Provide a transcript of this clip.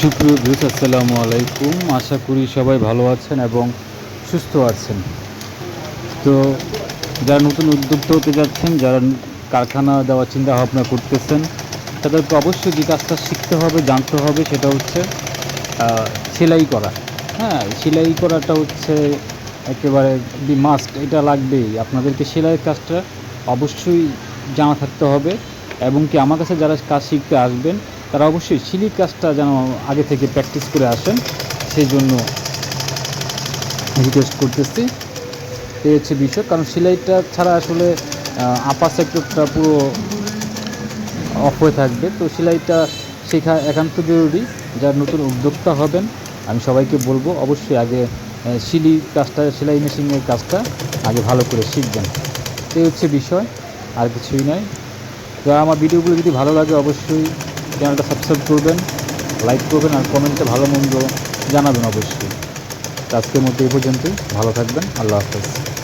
সুপ্রিয় ভিউস আসসালামু আলাইকুম। আশা করি সবাই ভালো আছেন এবং সুস্থ আছেন। তো যারা নতুন উদ্যোক্তা হতে যাচ্ছেন, যারা কারখানা দেওয়ার চিন্তা ভাবনা করতেছেন, তাদেরকে অবশ্যই যে কাজটা শিখতে হবে, জানতে হবে, সেটা হচ্ছে সেলাই করা। হ্যাঁ সেলাই করাটা হচ্ছে একেবারে মাস্ট এটা লাগবেই। আপনাদেরকে সেলাইয়ের কাজটা অবশ্যই জানা থাকতে হবে এবং কি আমার কাছে যারা কাজ শিখতে আসবেন তারা অবশ্যই সিলির কাজটা যেন আগে থেকে প্র্যাকটিস করে আসেন, সেই জন্য রিকোয়েস্ট করতেছি। এই হচ্ছে বিষয়, কারণ সেলাইটা ছাড়া আসলে আপার সেক্টরটা পুরো অফ হয়ে থাকবে। তো সেলাইটা শেখা একান্ত জরুরি, যারা নতুন উদ্যোক্তা হবেন, আমি সবাইকে বলব, অবশ্যই আগে সিলি কাজটা সেলাই মেশিনের কাজটা আগে ভালো করে শিখবেন। এই হচ্ছে বিষয়, আর কিছুই নয় তো আমার ভিডিওগুলো যদি ভালো লাগে, অবশ্যই চ্যানেলটা সাবস্ক্রাইব করবেন লাইক করবেন আর কমেন্টে ভালো মন্দ জানাবেন অবশ্যই। আজকের মধ্যে এই পর্যন্তই। ভালো থাকবেন। আল্লাহ হাফেজ।